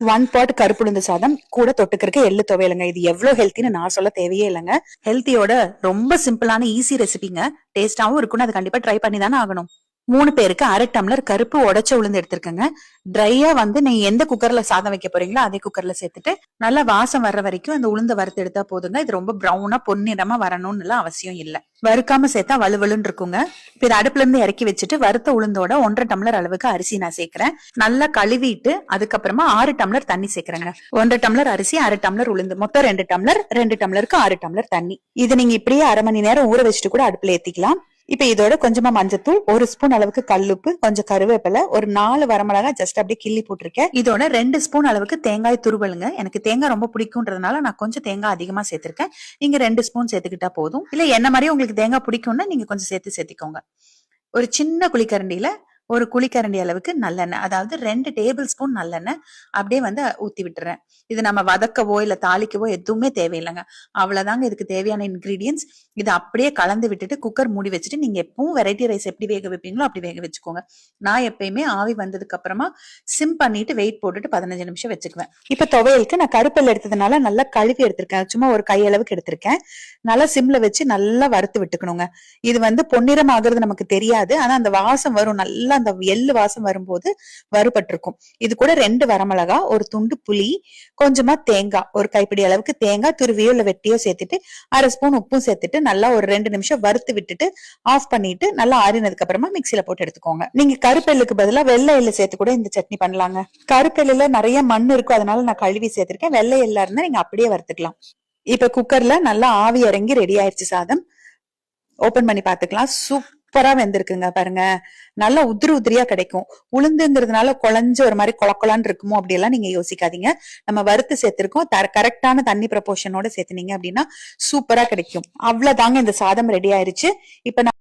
One pot கருப்புளுந்து சாதம் கூட தொட்டுக்கிறதுக்கு எள்ளு துவையலுங்க. இது எவ்வளவு ஹெல்த்தின்னு நான் சொல்ல தேவையே இல்லைங்க. ஹெல்த்தியோட ரொம்ப சிம்பிளான ஈஸி ரெசிபிங்க டேஸ்டாவும் இருக்கும்னு அது கண்டிப்பா ட்ரை பண்ணி தானே ஆகணும். மூணு பேருக்கு அரை டம்ளர் கருப்பு உடைச்ச உளுந்து எடுத்திருக்கேங்க. ட்ரையா வந்து நீங்க எந்த குக்கர்ல சாதம் வைக்க போறீங்களோ அதே குக்கர்ல சேர்த்துட்டு நல்லா வாசம் வர்ற வரைக்கும் அந்த உளுந்த வறுத்து எடுத்தா போதுங்க. இது ரொம்ப ப்ரௌனா பொன்னிறமா வரணும்னு எல்லாம் அவசியம் இல்ல. வறுக்காம சேர்த்தா வலுவலுன்னு இருக்குங்க. இப்ப இதை அடுப்புல இருந்து இறக்கி வச்சுட்டு வறுத்த உளுந்தோட ஒன்றரை டம்ளர் அளவுக்கு அரிசி நான் சேர்க்கிறேன். நல்லா கழுவிட்டு அதுக்கப்புறமா ஆறு டம்ளர் தண்ணி சேர்க்கிறேங்க. ஒன்றரை டம்ளர் அரிசி அரை டம்ளர் உளுந்து. மொத்தம் ரெண்டு டம்ளர் ரெண்டு டம்ளருக்கு ஆறு டம்ளர் தண்ணி. இது நீங்க இப்படியே அரை மணி நேரம் ஊற வச்சுட்டு கூட அடுப்புல ஏத்திக்கலாம். இப்ப இதோட கொஞ்சமா மஞ்சத்தூள் ஒரு ஸ்பூன் அளவுக்கு கல்லுப்பு கொஞ்சம் கருவேப்பிலை ஒரு நாலு வரமிளகா ஜஸ்ட் அப்படியே கிள்ளி போட்டிருக்கேன். இதோட ரெண்டு ஸ்பூன் அளவுக்கு தேங்காய் துருவலுங்க. எனக்கு தேங்காய் ரொம்ப பிடிக்கும்ன்றதுனால நான் கொஞ்சம் தேங்காய் அதிகமா சேர்த்திருக்கேன். நீங்க ரெண்டு ஸ்பூன் சேர்த்துக்கிட்டா போதும். இல்ல என்ன மாதிரி உங்களுக்கு தேங்காய் பிடிக்கும்னா நீங்க கொஞ்சம் சேர்த்து சேர்த்திக்கோங்க. ஒரு சின்ன குழிக்கரண்டியில ஒரு குழிக்கரண்டி அளவுக்கு நல்லெண்ணெய். அதாவது ரெண்டு டேபிள் ஸ்பூன் நல்லெண்ணெய் அப்படியே வந்து ஊத்தி விட்டுறேன். இது நம்ம வதக்கவோ இல்ல தாளிக்கவோ எதுவுமே தேவையில்லைங்க. அவ்வளவுதாங்க இதுக்கு தேவையான இன்கிரீடியன்ஸ் இதை அப்படியே கலந்து விட்டுட்டு குக்கர் மூடி வச்சுட்டு நீங்க எப்பவும் வெரைட்டி ரைஸ் எப்படி வேக வைப்பீங்களோ அப்படி வேக வச்சுக்கோங்க. நான் எப்பயுமே ஆவி வந்ததுக்கு அப்புறமா சிம் பண்ணிட்டு வெயிட் போட்டுட்டு பதினஞ்சு நிமிஷம் வச்சுக்குவேன். இப்ப துவையலுக்கு நான் கருப்பல் எடுத்ததுனால நல்லா கழுவி எடுத்திருக்கேன். சும்மா ஒரு கையளவுக்கு எடுத்திருக்கேன். நல்லா சிம்ல வச்சு நல்லா வறுத்து விட்டுக்கணுங்க. இது வந்து பொன்னிறம் ஆகுறது நமக்கு தெரியாது. ஆனா அந்த வாசம் வரும். நல்லா அந்த எள்ளு வாசம் வரும்போது வறுபட்டிருக்கும். இது கூட ரெண்டு வரமிளகா ஒரு துண்டு புளி கொஞ்சமா தேங்காய் ஒரு கைப்பிடி அளவுக்கு தேங்காய் துருவியோ இல்ல வெட்டியோ சேர்த்துட்டு அரை ஸ்பூன் உப்பும் சேர்த்துட்டு நல்லா ஒரு ரெண்டு நிமிஷம் வறுத்து விட்டுட்டு ஆஃப் பண்ணிட்டு நல்லா ஆறினதுக்கு அப்புறமா மிக்சியில போட்டு எடுத்துக்கோங்க. நீங்க கருப்பெல்லுக்கு பதிலா வெள்ளை எள்ளு சேர்த்து கூட இந்த சட்னி பண்ணலாங்க. கருப்பெல்லுல நிறைய மண் இருக்கும் அதனால நான் கழுவி சேர்த்திருக்கேன். வெள்ளை எள்ளா இருந்தா நீங்க அப்படியே வறுத்துக்கலாம். இப்ப குக்கர்ல நல்லா ஆவி இறங்கி ரெடி ஆயிருச்சு சாதம். ஓபன் பண்ணி பாத்துக்கலாம் சூப் சூப்பரா வெந்திருக்குங்க பாருங்க. நல்லா உதிரி உதிரியா கிடைக்கும். உளுந்துங்கிறதுனால குழஞ்சு ஒரு மாதிரி கொலக்கொலான்னு இருக்குமோ அப்படி எல்லாம் நீங்க யோசிக்காதீங்க. நம்ம வறுத்து சேர்த்திருக்கோம். கரெக்டான தண்ணி ப்ரப்போர்ஷனோட சேர்த்துனீங்க அப்படின்னா சூப்பரா கிடைக்கும். அவ்வளவுதாங்க இந்த சாதம் ரெடி ஆயிருச்சு. இப்ப நான்